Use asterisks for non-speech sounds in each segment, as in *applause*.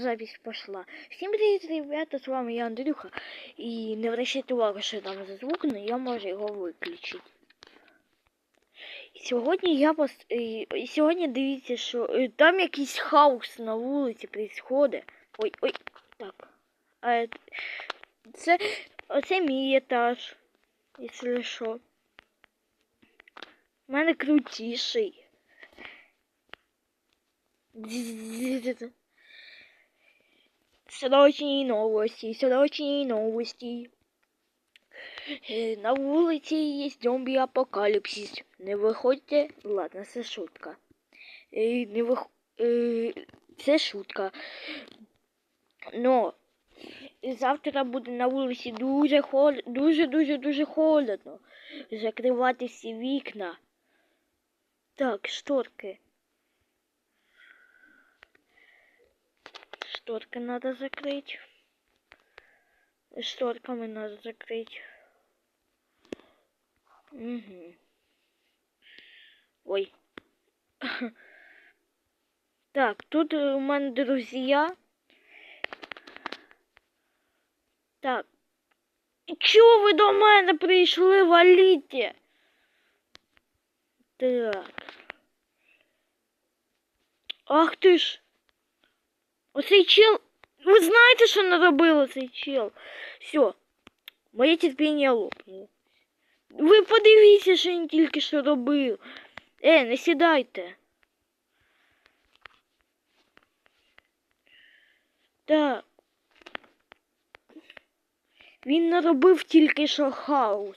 запись пошла. Всем привет, ребята, с вами я, Андрюха. И не обращайте увагу, що там за звук, но я можу його виключити. Сьогодні я пос... і- Сьогодні дивіться, що е, там якийсь хаос на вулиці происходить. Ой, ой, так. А це, оце мій етаж, якщо що. У мене крутіший. Срочні новості, срочні новості. Е, На вулиці є зомбі апокаліпсис. Не виходьте. Ладно, це шутка. Е, Не вих... е, Це шутка. Но завтра буде на вулиці дуже хол... дуже дуже дуже холодно. Закривати всі вікна. Так, шторки. Шторки надо закрыть. Шторками надо закрыть. Угу. Ой. *laughs* Так, тут е, у мене друзі. Так. І Чого ви до мене прийшли, валіте? Так. Ах ти ж. Оцей чел. Ви знаєте, що наробив цей чел? Все. Моє терпіння лопнуло. Ви подивіться, що він тільки що робив. Е, не сідайте. Так. Він наробив тільки що хаос.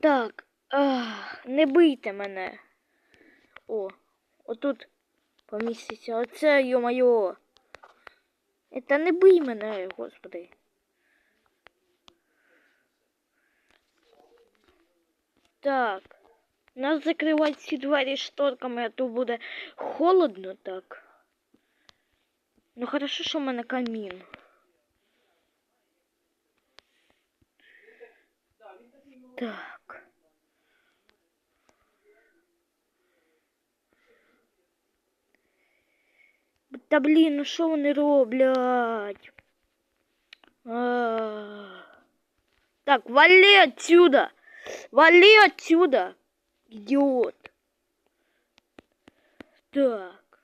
Так. Ах, не бийте мене. О, отут поміститься. Оце, йо-моє. Та не бий мене, господи. Так. Нас закривати ці двері шторками, а то буде холодно так. Ну хорошо, що в мене камін. Так. Та блін, ну що вони роблять? Так, вали отсюда! Вали отсюда! Идиот! Так.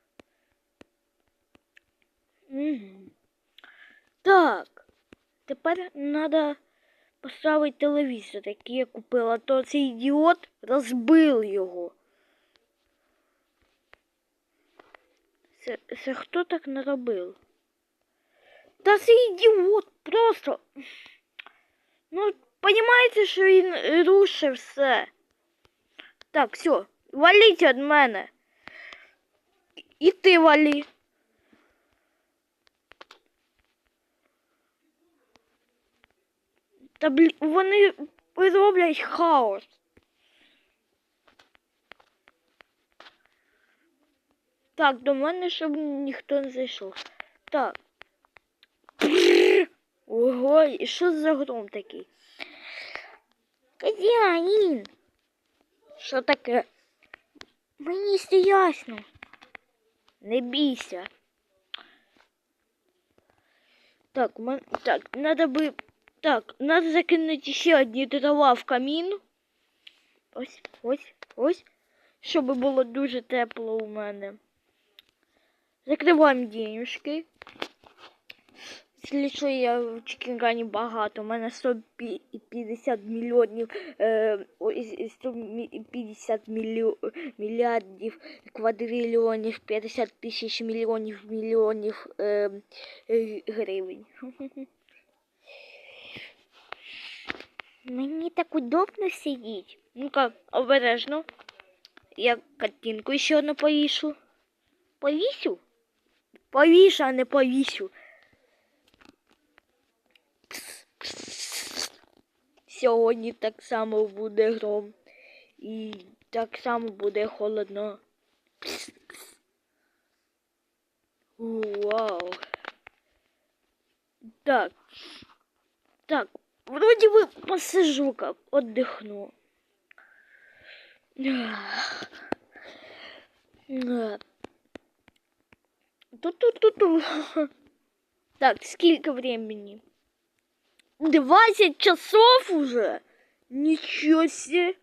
Так. Тепер надо поставити телевізор, який я купила, то цей ідіот розбив його. Це, це хто так наробив? Та це ідіот, просто. Ну, понімаєте, що він рушив все. Так, все, валіть від мене. І ти валі. Та блін, вони роблять хаос. Так, до мене, щоб ніхто не зайшов. Так. Ого, і що за гром такий? Хазяїн. Що таке? Мені все ясно. Не бійся. Так, мен... так, надо би. Так, надо закинути ще одні дрова в камін. Ось, ось, ось. Щоб було дуже тепло у мене. Закриваємо денежки. Якщо я в Чикінгані багато, у мене 150 мільйонів, е, ой, 150 мільйо, мільярдів, квадрильйонів, 50 тисяч мільйонів, мільйонів гривень. *laughs* Мені так удобно сидіти. Ну-ка, обережно. Я картинку ще одну повішу. Повісю? Повішу, а не повісю. Сьогодні так само буде гром. І так само буде холодно. Вау. Так. Так. Вроде бы посижу как, отдохну. Ту-ту-ту-ту. Так, сколько времени? 20 часов уже? Ничего себе.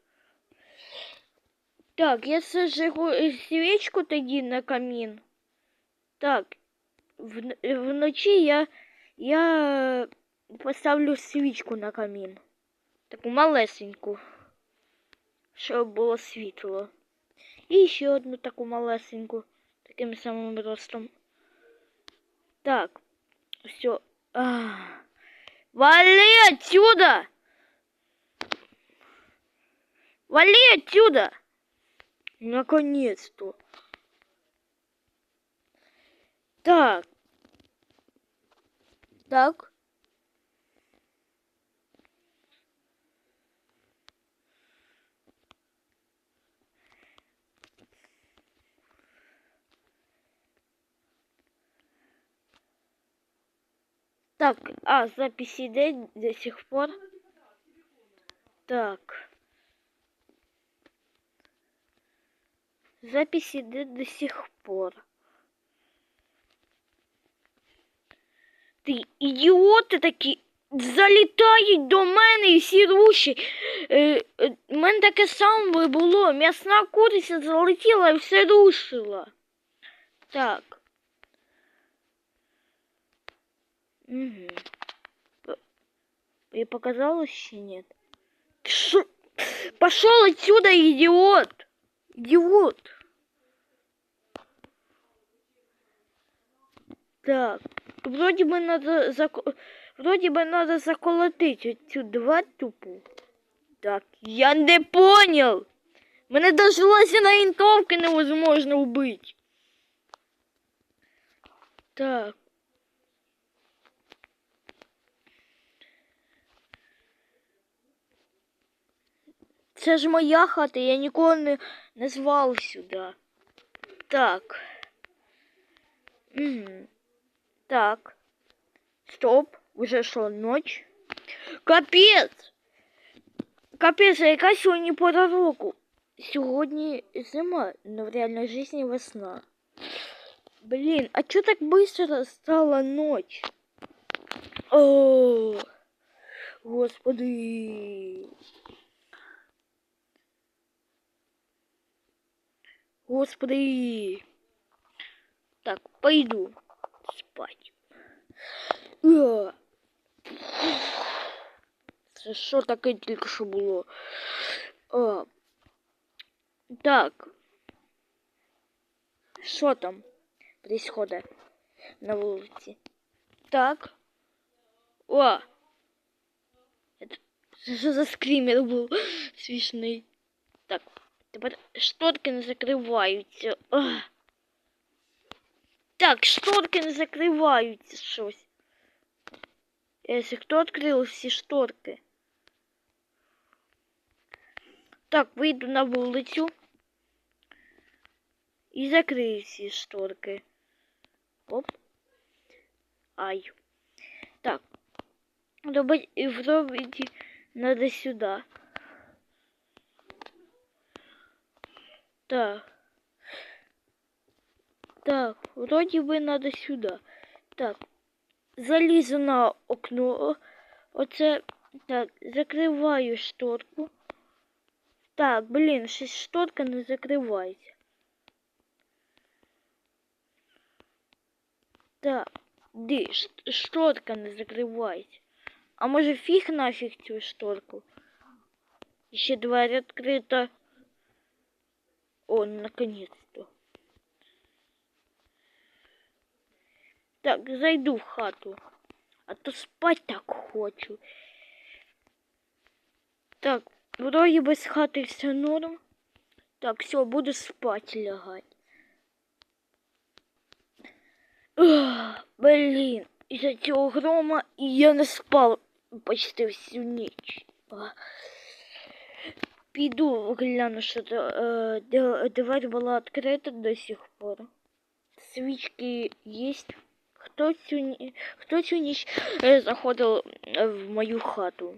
Так, я сожгу свечку тоді на камін. Так, в, вночі я, я поставлю свічку на камін. Таку малесеньку, щоб було світло. І ще одну таку малесеньку, таким самим ростом. Так, все. А. Вали отсюда! Вали отсюда! Наконец-то. Так. Так. Так, а, запись идет до сих пор. Так. Запись идет до сих пор. Ти ідіоти такі залітають до мене і всі руші. Е, е, мене таке саме було. М'ясна куриця залетіла і все рушила. Так. Угу. И показалось чи нет? Пошел отсюда, идиот! Идиот! Так, вроде бы надо зак... вроде бы надо заколотить эту тупу. Так, я не понял. Мене даже лазерной винтовки невозможно убить. Так. Це ж моя хата, я нікого не, не звав сюди. Так. Угу. Так. Стоп. Уже що, ніч? Капець! Капець, а яка сьогодні пора року? Сьогодні зима, но в реальной жизни весна. Блин, а чё так быстро стала ночь? О, господи. Господи. Так, пойду спать. Е. Це що таке тільки що було? А. Так. Що там происходит на вулиці? Так. О! Это що за *laughs* скример був смішний? Так, тепер шторки не закриваються. Ах. Так, шторки не закриваються щось. Если кто открыл всі шторки? Так, вийду на вулицю і закрию всі шторки. Оп. Ай. Так. Робить, робить надо сюда. Так. Так, вроде бы надо сюда. Так. Залізу на окно. Оце. Так, закриваю шторку. Так, блін, щось шторка не закривається. Так, де шторка не закривається. А може фіг нафіг цю шторку? Ще двері відкрита. О, наконец-то. Так, зайду в хату. А то спать так хочу. Так, вроде бы с хаты все норм. Так, все, буду спать лягать. Ах, блин, из-за цього грома я не спал почти всю ніч. Піду гляну, що е, дверь була відкрита до сих пор. Свічки есть. Хто цю, хто цю ніч е, заходив е, в мою хату?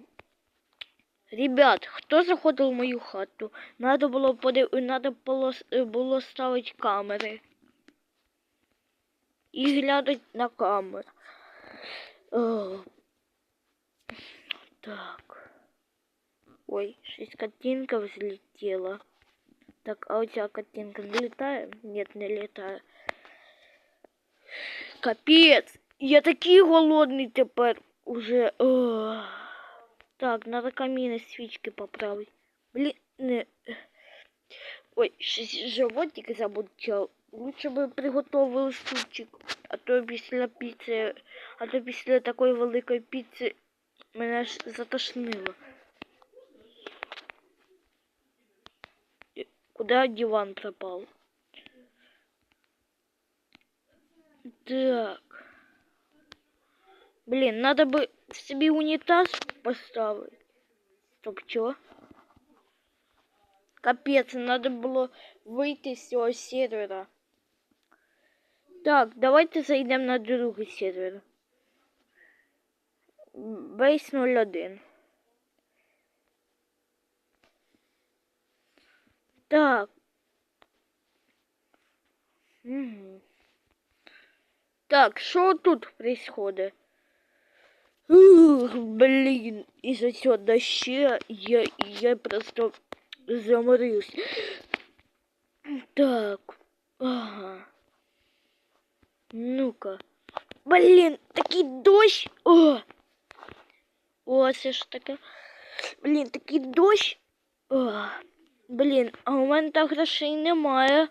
Ребят, хто заходив в мою хату? Надо було подив... Надо було, було ставити камери. і глянуть на камеру. О. Так. Ой, щось картинка взлетела. Так, а у тебя картинка не летает? Нет, не летает. Капец! Я такий голодний тепер уже. О. Так, надо каміни свічки поправити. Блін, не. Ой, щось животик забудчав. Лучше би приготували супчик. А то після піци, а то після такої великої піци мене ж затошнило. Куда диван пропал? Так. Блин, надо бы себе унитаз поставить. Стоп, чё? Капец, надо было выйти з цього сервера. Так, давайте зайдемо на другий сервер. Бейс 01. Так. Угу. Так, що тут происходит? Ух, блин, из-за цього доща я, я просто заморился. Так, ага. Ну-ка. Блин, такий дощ. О! О, це ж таке. Блін, дощ. О, блін, а у мене так грошей немає.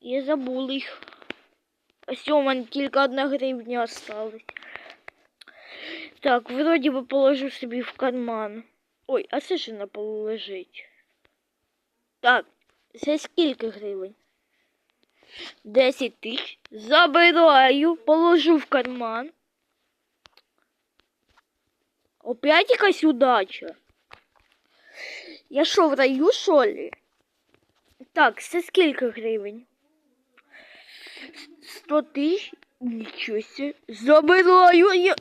Я забула їх. Ось у мене тільки одна гривня осталась. Так, вроді би положу собі в карман. Ой, а це ж на полу лежить. Так, це скільки гривень? 10 тисяч. Забираю, положу в карман. Опять якась удача. Я що, в раю, що ли? Так, це скільки гривень? 100 тисяч? Нічого себе. Забираю я.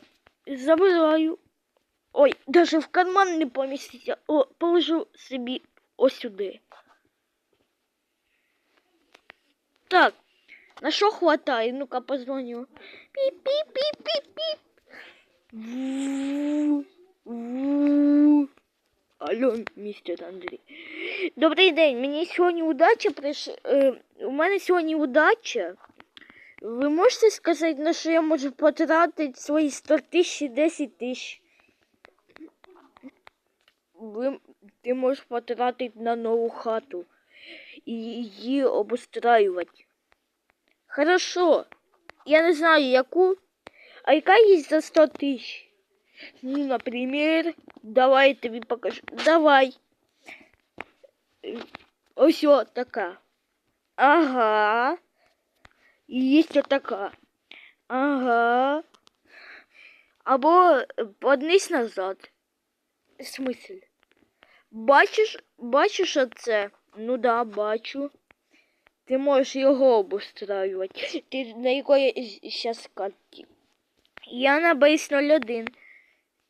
Забираю. Ой, даже в карман не поміститься. О, положу собі ось сюди. Так, на що хватає? Ну-ка позвоню. Піп-піп-піп-піп-піп. Алло, містер Андрій. Добрий день, мені сьогодні удача прийшла. Е, у мене сьогодні удача. Ви можете сказати, на що я можу потратити свої 100 тисяч і 10 тисяч? Ви, ти можеш потратити на нову хату і її обустраювати. Хорошо. Я не знаю, яку. А яка є за 100 тисяч? Ну, например, давай тобі покажу. Давай. Ось о, така. Ага. І є така. Ага. Або поднись назад. В смысле? Бачиш, бачиш оце? Ну да, бачу. Ти можеш його обустраювати. Ти на якої зараз карті? Я на бейс 01.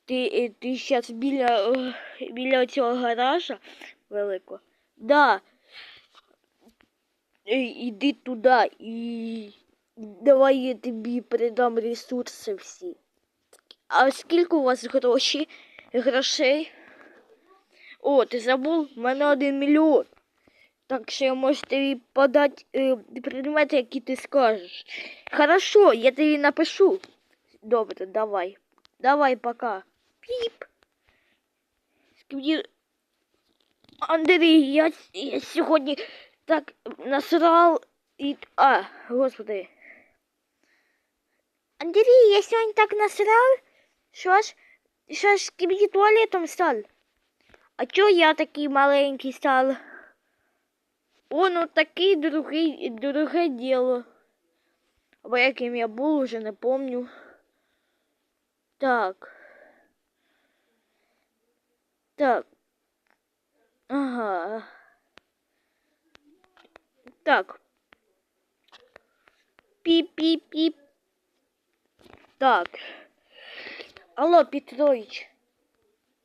Ти, е, ти зараз біля, е, біля цього гаража великого. Да. Е, Іди туди і давай я тобі передам ресурси всі. А скільки у вас грошей? Грошей? О, ти забув? У мене один мільйон. Так що я можу тобі подати е, предмети, які ти скажеш. Хорошо, я тобі напишу. Добре, давай. Давай, пока. Піп. Скажи, Андрій, я, я сьогодні так насрал і... А, господи. Андрій, я сьогодні так насрав, що ж, що ж кібі туалетом став. А чого я такий маленький став? О, ну такий другий, друге діло. Або яким я був, уже не помню. Так. Так. Ага. Так. Пип-пип-пип. Так. Алло, Петрович.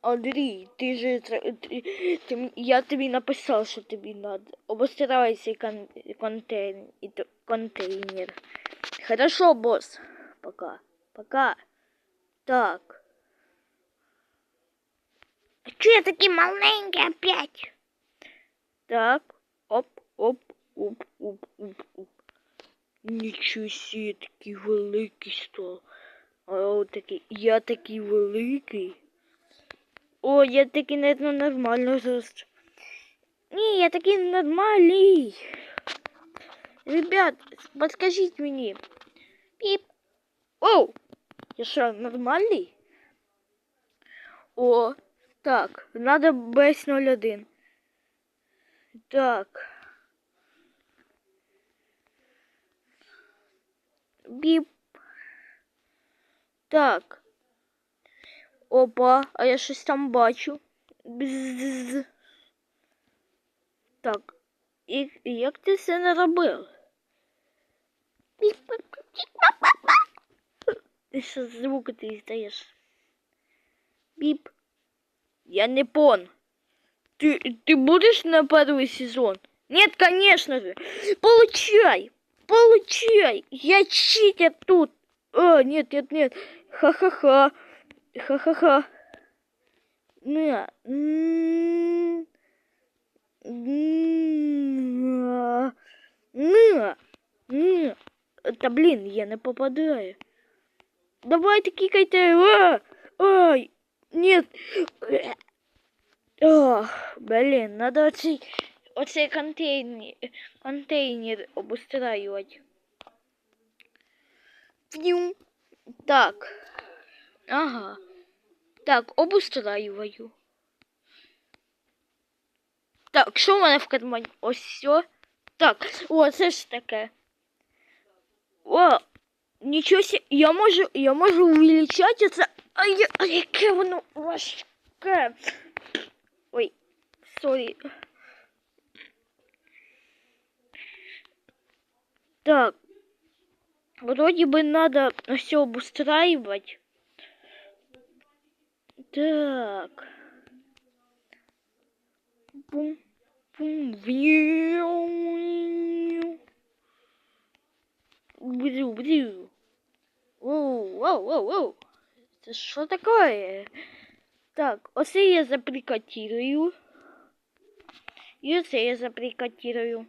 Андрій, ти же тр- ти, ти, м- я тобі написав, що тобі надо. Обостирай цей кон, контейнер, і то- контейнер. Хорошо, босс. Пока. Пока. Так. А чого я такий маленький опять? Так. Оп, оп, оп, оп, оп, оп. Нічого сі, такий великий став. А от такий, я такий великий. О, я такий не ну, нормально зросту. Ні, я такий нормальний. Ребят, подскажіть мені. Піп. Оу! Я що, нормальний? О, так, надо без 01. Так. Біп. Так. Опа, а я щось там бачу. Бзз. Так. І як ти це не робив? Ти що звуки ти здаєш? Біп. Я не пон. Ты, ты будешь на первый сезон? Нет, конечно же. Получай! Получай! Я читер тут! А, нет, нет, нет. Ха-ха-ха. Ха-ха-ха. На. На. На. Та блин, я не попадаю. Давайте кикайте. А! Ай! Нет. Ох, блин, надо оцей, оцей контейнер, контейнер обустраювати. Фню. Так. Ага. Так, обустраюваю. Так, що в мене в кармані? Ось все. Так, о, це ж таке. О, нічого себе, я можу, я можу увеличати це. А я, а яке воно важке. Ой, сорі. Так. Вроде бы надо все обустраивать. Так. Бум, бум, вью. Брю, брю. Воу, воу, воу, воу. Это что такое? Так, оце я заприкатирую. І оце я заприкатирую.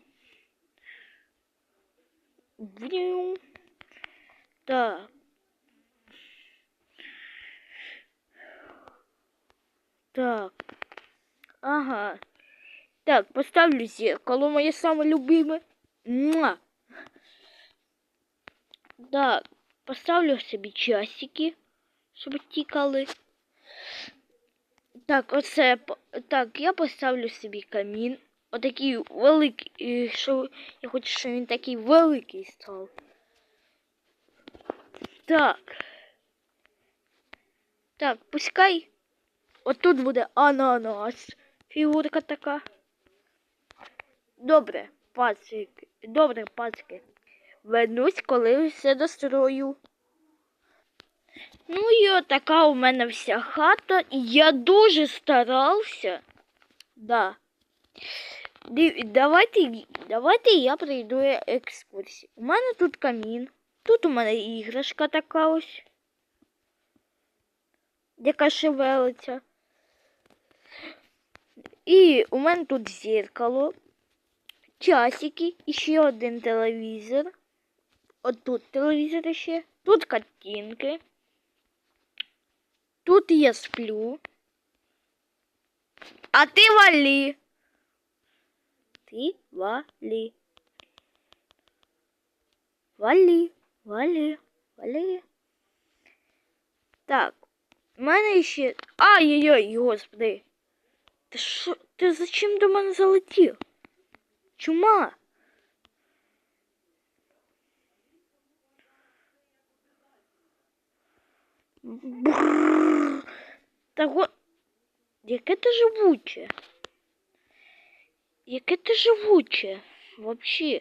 Врю. Так. Так. Ага. Так, поставлю зеркало моє саме любиме. Муа. Так, поставлю собі часики, Щоб тікали. Так, оце так, я поставлю собі камін. Отакий великий, що я хочу, щоб він такий великий став. Так. Так, пускай. Отут буде ананас. Фігурка така. Добре, пацики. Добре, пацики. Вернусь, коли все дострою. Ну і отака у мене вся хата. Я дуже старався. Да. Давайте, давайте я прийду екскурсію. У мене тут камін. Тут у мене іграшка така ось. Яка шевелиться. І у мене тут зеркало, часики, і ще один телевізор. От тут телевізор ще. Тут картинки. Тут я сплю. А ти вали. Ти вали. Вали, вали, вали. Так. У мене ще. Ай-яй-яй, господи. Ти що? Ти зачем до мене залетів? Чума? Бррр. Та го... Яке ти живуче? Яке ти живуче? Вообще.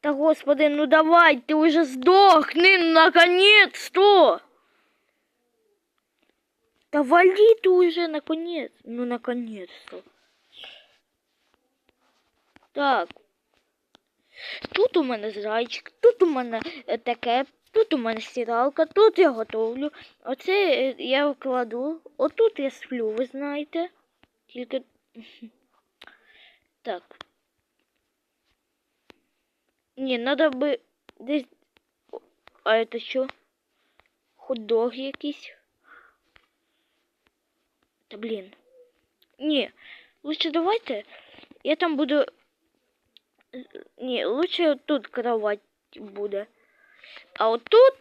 Та господи, ну давай, ты уже сдохни, наконец-то! Да вали ты уже, наконец. Ну, наконец-то. Так. Тут у мене зайчик, тут у мене е, таке, тут у мене стиралка, тут я готовлю. Оце е, я вкладу. Отут я сплю, ви знаєте. Тільки. *laughs* Так. Ні, надо би десь. А це що? Хот-дог якийсь. Та блін. Ні, лучше давайте. Я там буду. Ні, лучше тут кровать буде. А от тут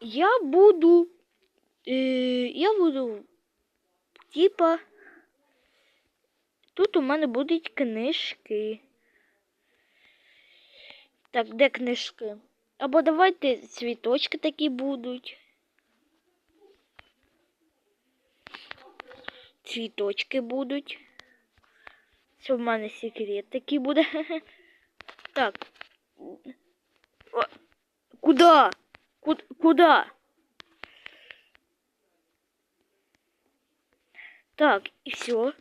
я буду. Е, я буду. Типа. Тут у мене будуть книжки. Так, де книжки? Або давайте цвіточки такі будуть. Цвіточки будуть. Це в мене секрет такий буде. *laughs* Так. Куда? Ку- Куда? Так, і все.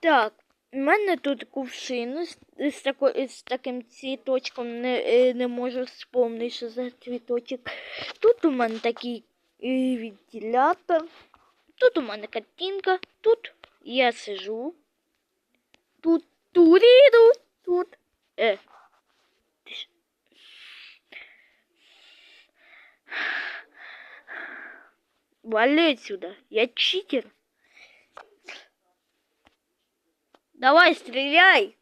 Так, у мене тут кувшин з, з, тако, з таким цвіточком не, е, не можу вспомнити, що за цвіточок. Тут у мене такий е, вентилятор. Тут у мене картинка. Тут я сижу. Тут туріду. Тут. Ти ж- Вали отсюда. Я читер. Давай, стреляй.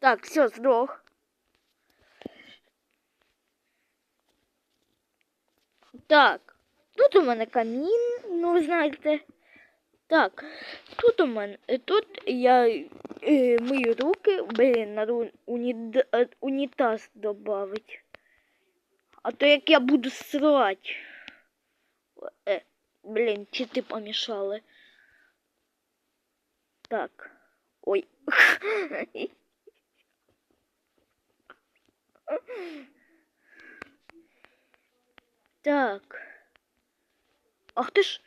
Так, все, сдох. Так, тут у мене камін, ну знаєте. Так, тут у мене, е, тут я е, мию руки, блін, надо уні, е, унітаз добавить. А то як я буду срать. Е, блін, чи ти помішали? Так. Ой. *laughs* Так. Ах ты ж.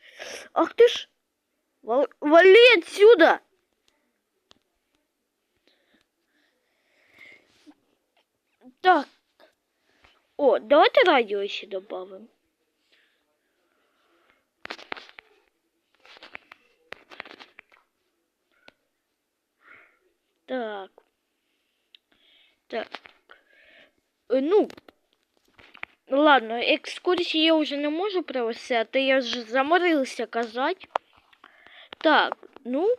Ах ты ж. Вал- Вали отсюда! Так. О, давайте радио еще добавим. Так. Так. Е, Ну, ладно, екскурсії я вже не можу провести, а я ж заморився казати. Так, ну.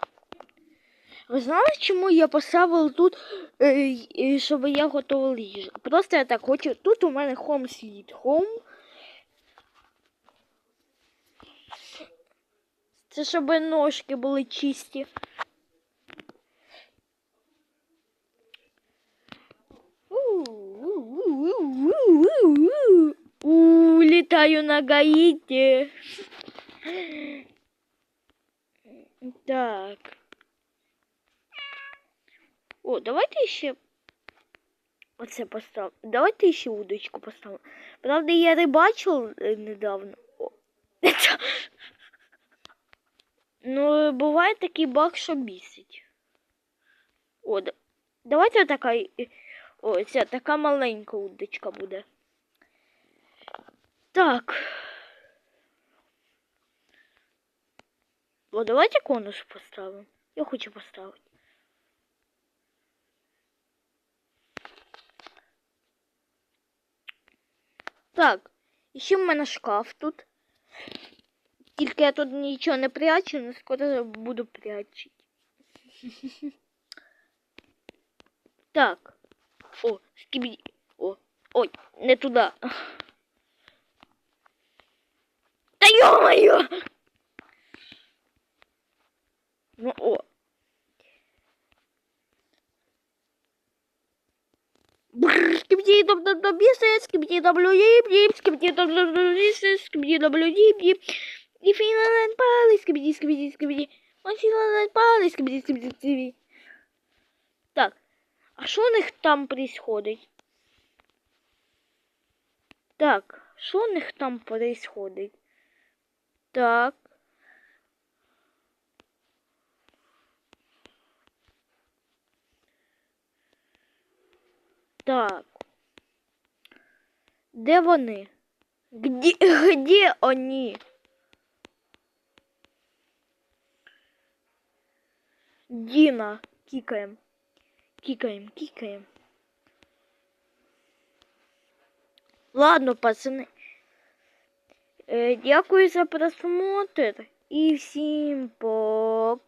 Ви знали, чому я поставив тут, е, щоб я готував їжу? Просто я так хочу. Тут у мене home sweet home. Це щоб ножки були чисті. У, летаю на Гаити. Так. О, давайте ще оце поставимо. Давайте ще удочку поставимо. Правда, я рибачив е, недавно. О. Ну, буває такий баг, що бісить. О, да- давайте така. О, ця така маленька удочка буде. Так. О, давайте конус поставимо. Я хочу поставити. Так, ще в мене шкаф тут. Тільки я тут нічого не прячу, але скоро буду прячити. *laughs* Так. О, скибі. О. Ой, не туди. Та йо-моє! Ну о. Скибдидом добился, скибдидом людей, скибдидом добился, скибдидом людей, и финал отпал, скибди, скибди, скибди. Он финал отпал, скибди, скибди, скибди. А що у них там происходить? Так, що у них там происходить? Так. Так. Де вони? Где, где они? Діна, кікаєм. Кікаєм, кикаем. Ладно, пацани. Е, дякую за просмотр. І всім пока-пока!